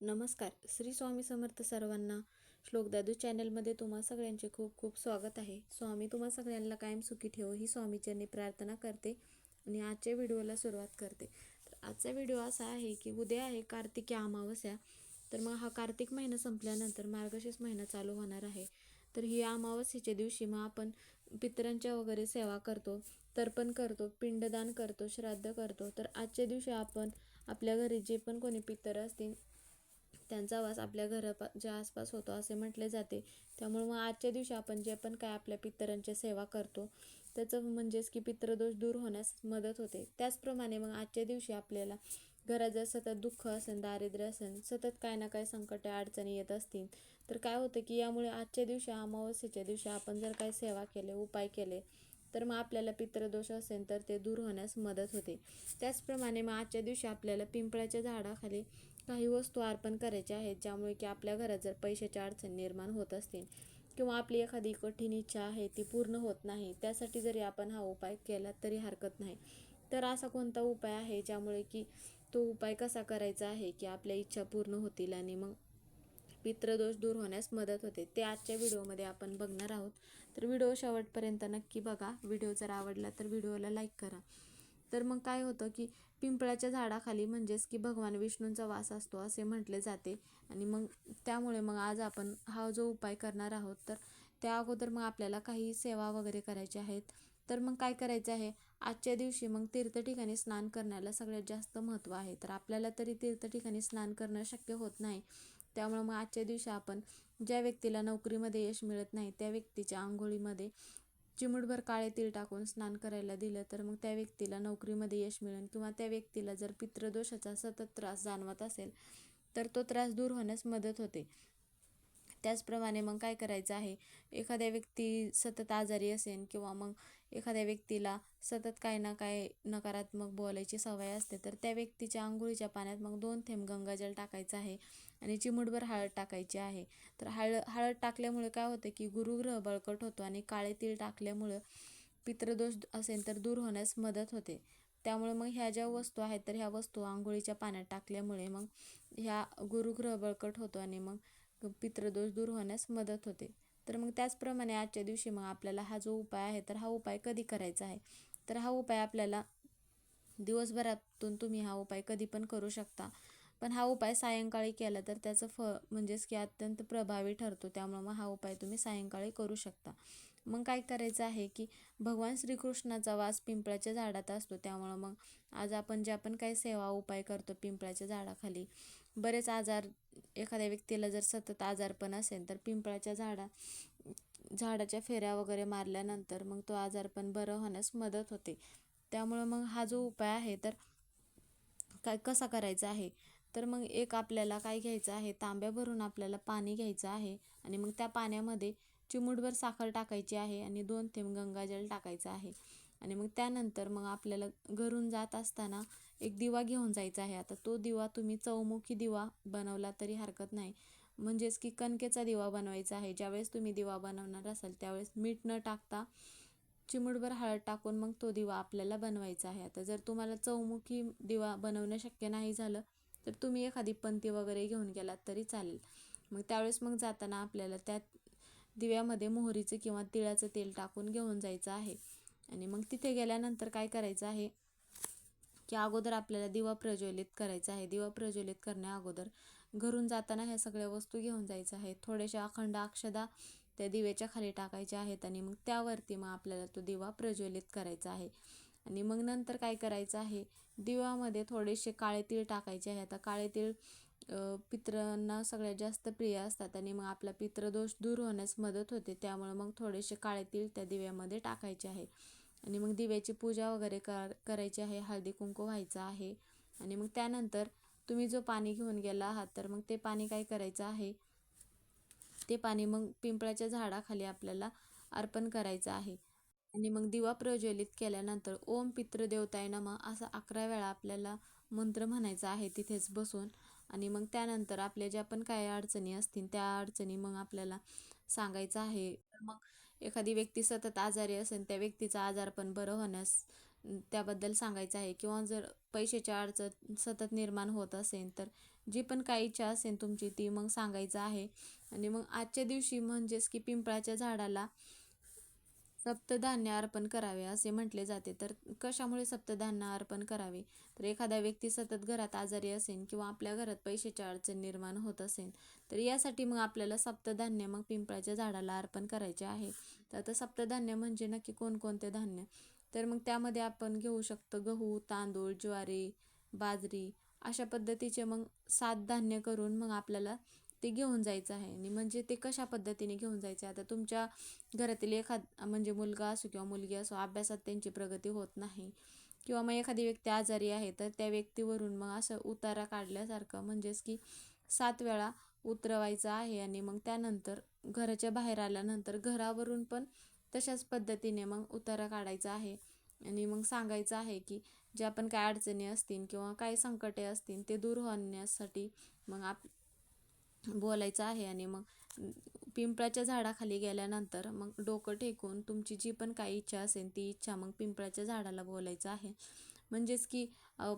नमस्कार. श्री स्वामी समर्थ सर्वांना श्लोक दादू चॅनलमध्ये तुम्हा सगळ्यांचे खूप खूप स्वागत आहे. स्वामी तुम्हा सगळ्यांना कायम सुखी ठेवो ही स्वामीचरणी प्रार्थना करते आणि आजच्या व्हिडिओला सुरुवात करते. तर आजचा व्हिडिओ असा आहे की उद्या आहे कार्तिकी अमावस्या. तर मग हा कार्तिक महिना संपल्यानंतर मार्गशीर्ष महिना चालू होणार आहे. तर ही अमावस्येच्या दिवशी मग आपण पितरांच्या वगैरे सेवा करतो तर्पण करतो पिंडदान करतो श्राद्ध करतो. तर आजच्या दिवशी आपण आपल्या घरी जे पण कोणी पितर असतील त्यांचा वास आपल्या घराच्या आसपास होतो असे म्हटले जाते. त्यामुळे मग आजच्या दिवशी आपण जे पण काय आपल्या पितरांची सेवा करतो त्याचं म्हणजेच की पितृदोष दूर होण्यास मदत होते. त्याचप्रमाणे मग आजच्या दिवशी आपल्याला घरात जर सतत दुःख असेल दारिद्र्य असेल सतत काय ना काय संकट अडचणी येत असतील तर काय होतं की यामुळे आजच्या दिवशी अमावस्येच्या दिवशी आपण जर काही सेवा केले उपाय केले तर मग आपल्याला पितृदोष असेल तर ते दूर होण्यास मदत होते. त्याचप्रमाणे मग आजच्या दिवशी आपल्याला पिंपळाच्या झाडाखाली काही वस्तू अर्पण करायच्या आहेत ज्यामुळे की आपल्या घरात जर पैशाच्या अडचणी निर्माण होत असतील किंवा आपली एखादी कठीण इच्छा आहे ती पूर्ण होत नाही त्यासाठी जरी आपण हा उपाय केला तरी हरकत नाही. तर असा कोणता उपाय आहे ज्यामुळे की तो उपाय कसा करायचा आहे की आपल्या इच्छा पूर्ण होतील आणि मग पित्रदोष दूर होण्यास मदत होते? ते आजच्या व्हिडिओमध्ये आपण बघणार आहोत. तर व्हिडिओ शेवटपर्यंत नक्की बघा. व्हिडिओ जर आवडला तर व्हिडिओला लाईक करा. तर मग काय होतं की पिंपळाच्या झाडाखाली म्हणजेच की भगवान विष्णूंचा वास असतो असे म्हटले जाते. आणि मग त्यामुळे मग आज आपण हा जो उपाय करणार आहोत तर त्या अगोदर मग आपल्याला काही सेवा वगैरे करायच्या आहेत. तर मग काय करायचं आहे? आजच्या दिवशी मग तीर्थ ठिकाणी स्नान करण्याला सगळ्यात जास्त महत्त्व आहे. तर आपल्याला तरी तीर्थ ठिकाणी स्नान करणं शक्य होत नाही. त्यामुळं मग आजच्या दिवशी आपण ज्या व्यक्तीला नोकरीमध्ये यश मिळत नाही त्या व्यक्तीच्या आंघोळीमध्ये चिमुटभर काळे तीळ टाकून स्नान करायला दिलं तर मग त्या व्यक्तीला नोकरीमध्ये यश मिळेल किंवा त्या व्यक्तीला जर पितृदोषाचा सतत त्रास जाणवत असेल तर तो त्रास दूर होण्यास मदत होते. त्याचप्रमाणे मग काय करायचं आहे? एखाद्या व्यक्ती सतत आजारी असेल किंवा मग एखाद्या व्यक्तीला सतत काय ना काय नकारात्मक बोलायची सवय असते तर त्या व्यक्तीच्या आंघोळीच्या पाण्यात मग दोन थेंब गंगाजल टाकायचं आहे आणि चिमुटभर हळद टाकायची आहे. तर हळद हळद टाकल्यामुळे काय होतं की गुरुग्रह बळकट होतो आणि काळे तीळ टाकल्यामुळं पित्रदोष असेल तर दूर होण्यास मदत होते. त्यामुळे मग ह्या ज्या वस्तू आहेत तर ह्या वस्तू आंघोळीच्या पाण्यात टाकल्यामुळे मग ह्या गुरुग्रह बळकट होतो आणि मग पितृदोष दूर होण्यास मदत होते. तर मग त्याचप्रमाणे आजच्या दिवशी मग आपल्याला हा जो उपाय आहे तर हा उपाय कधी करायचा आहे? तर हा उपाय आपल्याला दिवसभरातून तुम्ही हा उपाय कधी पण करू शकता. पण हा उपाय सायंकाळी केला तर त्याचं फ म्हणजेच की अत्यंत प्रभावी ठरतो. त्यामुळं मग हा उपाय तुम्ही सायंकाळी करू शकता. मग काय करायचं आहे की भगवान श्रीकृष्णाचा वास पिंपळाच्या झाडात असतो. त्यामुळं मग आज आपण जे आपण काही सेवा उपाय करतो पिंपळाच्या झाडाखाली बरेच आजार एखाद्या व्यक्तीला जर सतत आजारपण असेल तर पिंपळाच्या झाडा झाडाच्या फेऱ्या वगैरे मारल्यानंतर मग तो आजारपण बरं होण्यास मदत होते. त्यामुळं मग हा जो उपाय आहे तर काय कसा करायचा आहे? तर मग एक आपल्याला काय घ्यायचं आहे? तांब्या भरून आपल्याला पाणी घ्यायचं आहे आणि मग त्या पाण्यामध्ये चिमूटभर साखर टाकायची आहे आणि दोन थेंब गंगाजल टाकायचं आहे. आणि मग त्यानंतर मग आपल्याला घरून जात असताना एक दिवा घेऊन जायचा आहे. आता तो दिवा तुम्ही चौमुखी दिवा बनवला तरी हरकत नाही. म्हणजेच की कणकेचा दिवा बनवायचा आहे. ज्यावेळेस तुम्ही दिवा बनवणार असाल त्यावेळेस मीठ न टाकता चिमुटभर हळद टाकून मग तो दिवा आपल्याला बनवायचा आहे. आता जर तुम्हाला चौमुखी दिवा बनवणं शक्य नाही झालं तर तुम्ही एखादी पंती वगैरे घेऊन गेलात तरी चालेल. मग त्यावेळेस मग जाताना आपल्याला त्या दिव्यामध्ये मोहरीचं किंवा तिळाचं तेल टाकून घेऊन जायचं आहे. आणि मग तिथे गेल्यानंतर काय करायचं आहे की अगोदर आपल्याला दिवा प्रज्वलित करायचा आहे. दिवा प्रज्वलित करण्या अगोदर घरून जाताना ह्या सगळ्या वस्तू घेऊन जायचं आहे. थोड्याशा अखंड अक्षदा त्या दिव्याच्या खाली टाकायच्या आहेत आणि मग त्यावरती मग आपल्याला तो दिवा प्रज्वलित करायचा आहे. आणि मग नंतर काय करायचं आहे? दिव्यामध्ये थोडेसे काळे तीळ टाकायचे आहे. आता काळे तीळ पित्रांना सगळ्यात जास्त प्रिय असतात आणि मग आपला पितृदोष दूर होण्यास मदत होते. त्यामुळे मग थोडेसे काळे तीळ त्या दिव्यामध्ये टाकायचे आहे. आणि मग दिव्याची पूजा वगैरे कर करायची आहे. हळदी कुंकू व्हायचं आहे. आणि मग त्यानंतर तुम्ही जो पाणी घेऊन गेला आहात तर मग ते पाणी काय करायचं आहे? ते पाणी मग पिंपळाच्या झाडाखाली आपल्याला अर्पण करायचं आहे. आणि मग दिवा प्रज्वलित केल्यानंतर ओम पितृदेवताय नम असा अकरा वेळा आपल्याला मंत्र म्हणायचा आहे तिथेच बसून. आणि मग त्यानंतर आपल्या ज्या पण काय अडचणी असतील त्या अडचणी मग आपल्याला सांगायचं आहे. मग एखादी व्यक्ती सतत आजारी असेल त्या व्यक्तीचा आजारपण बरं होण्यास त्याबद्दल सांगायचं आहे. किंवा जर पैशाची अडचण सतत निर्माण होत असेल तर जी पण काही इच्छा असेल तुमची ती मग सांगायचं आहे. आणि मग आजच्या दिवशी म्हणजेच की पिंपळाच्या झाडाला सप्तधान्य अर्पण करावे असे म्हटले जाते. तर कशामुळे सप्तधान्य अर्पण करावे? तर एखादा व्यक्ती सतत घरात आजारी असेल किंवा आपल्या घरात पैशाची अडचण निर्माण होत असेल तर यासाठी मग आपल्याला सप्तधान्य मग पिंपळाच्या झाडाला अर्पण करायचे आहे. तर आता सप्तधान्य म्हणजे नक्की कोणकोणते धान्य? तर मग त्यामध्ये आपण घेऊ शकतो गहू तांदूळ ज्वारी बाजरी अशा पद्धतीचे मग सात धान्य करून मग आपल्याला ते घेऊन जायचं आहे. आणि म्हणजे ते कशा पद्धतीने घेऊन जायचं आहे? आता तुमच्या घरातील एखाद म्हणजे मुलगा असो किंवा मुलगी असो अभ्यासात त्यांची प्रगती होत नाही. किंवा मग एखादी व्यक्ती आजारी आहे तर त्या व्यक्तीवरून मग असं उतारा काढल्यासारखं म्हणजेच की सात वेळा उतरवायचं आहे आणि मग त्यानंतर घराच्या बाहेर आल्यानंतर घरावरून पण तशाच पद्धतीने मग उतारा काढायचा आहे. आणि मग सांगायचं आहे की ज्या पण काय अडचणी असतील किंवा काय संकटे असतील ते दूर होण्यासाठी मग आप बोलायचं आहे आणि मग पिंपळाच्या झाडाखाली गेल्यानंतर मग डोकं टेकून तुमची जी पण काही इच्छा असेल ती इच्छा मग पिंपळाच्या झाडाला बोलायचं आहे. म्हणजेच की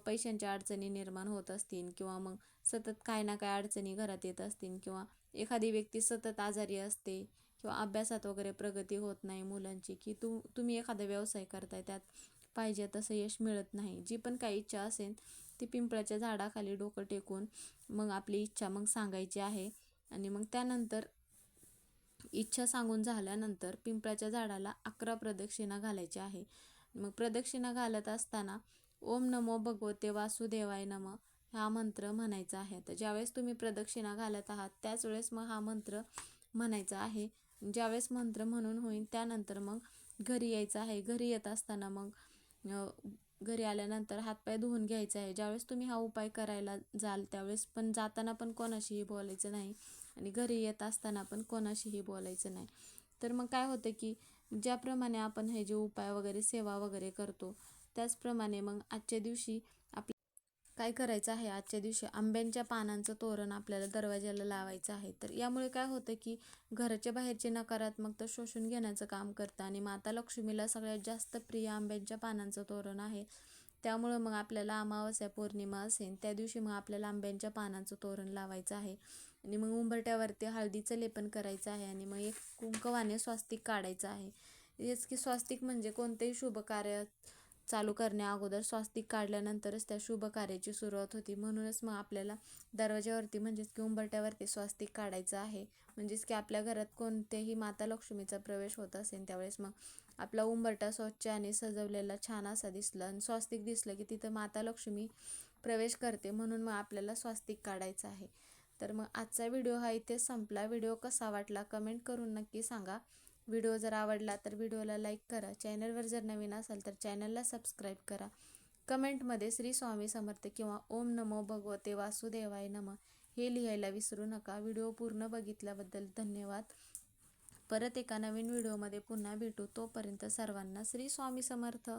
पैशांच्या अडचणी निर्माण होत असतील किंवा मग सतत काय ना काय अडचणी घरात येत असतील किंवा एखादी व्यक्ती सतत आजारी असते किंवा अभ्यासात वगैरे प्रगती होत नाही मुलांची की तू तुम्ही एखादा व्यवसाय करताय त्यात पाहिजे तसं यश मिळत नाही. जी पण काही इच्छा असेल ती पिंपळाच्या झाडाखाली डोकं टेकून मग आपली इच्छा मग सांगायची आहे. आणि मग त्यानंतर इच्छा सांगून झाल्यानंतर पिंपळाच्या झाडाला अकरा प्रदक्षिणा घालायची आहे. मग प्रदक्षिणा घालत असताना ओम नमो भगवते वासुदेवाय नम हा मंत्र म्हणायचा आहे. तर ज्यावेळेस तुम्ही प्रदक्षिणा घालत आहात त्याच वेळेस मग हा मंत्र म्हणायचा आहे. ज्यावेळेस मंत्र म्हणून होईल त्यानंतर मग घरी यायचं आहे. घरी येत असताना मग घरी आल्यानंतर हातपाय धुवून घ्यायचा आहे. ज्यावेळेस तुम्ही हा उपाय करायला जाल त्यावेळेस पण जाताना पण कोणाशीही बोलायचं नाही आणि घरी येत असताना पण कोणाशीही बोलायचं नाही. तर मग काय होतं की ज्याप्रमाणे आपण हे जे उपाय वगैरे सेवा वगैरे करतो त्याचप्रमाणे मग आजच्या दिवशी आप काय करायचं आहे आजच्या दिवशी? आंब्यांच्या पानांचं तोरण आपल्याला दरवाजाला लावायचं आहे. तर यामुळे काय होतं की घराच्या बाहेरचे नकारात्मकता शोषून घेण्याचं काम करतं आणि माता लक्ष्मीला सगळ्यात जास्त प्रिय आंब्यांच्या पानांचं तोरण आहे. त्यामुळं मग आपल्याला अमावस्या पौर्णिमा असेल त्या दिवशी मग आपल्याला आंब्यांच्या पानांचं तोरण लावायचं आहे. आणि मग उंबरट्यावरती हळदीचं लेपन करायचं आहे आणि मग एक कुंकवाने स्वास्तिक काढायचं आहे. हेच की स्वास्तिक म्हणजे कोणतेही शुभ कार्य चालू करण्या अगोदर स्वास्तिक काढल्यानंतरच त्या शुभ कार्याची सुरुवात होती. म्हणूनच मग आपल्याला दरवाज्यावरती म्हणजेच की उंबरट्यावरती स्वास्तिक काढायचं आहे. म्हणजेच की आपल्या घरात कोणतेही माता लक्ष्मीचा प्रवेश होत असेल त्यावेळेस मग आपला उंबरटा स्वच्छ आणि सजवलेला छान असा दिसला आणि स्वास्तिक दिसलं की तिथं माता लक्ष्मी प्रवेश करते म्हणून मग आपल्याला स्वास्तिक काढायचं आहे. तर मग आजचा व्हिडिओ हा इथेच संपला. व्हिडिओ कसा वाटला कमेंट करून नक्की सांगा. व्हिडिओ जर आवडला तर व्हिडिओला लाईक करा. चॅनलवर जर नवीन असाल तर चॅनलला सबस्क्राईब करा. कमेंटमध्ये श्री स्वामी समर्थ किंवा ओम नमो भगवते वासुदेवाय नम हे लिहायला विसरू नका. व्हिडिओ पूर्ण बघितल्याबद्दल धन्यवाद. परत एका नवीन व्हिडिओमध्ये पुन्हा भेटू. तोपर्यंत सर्वांना श्री स्वामी समर्थ.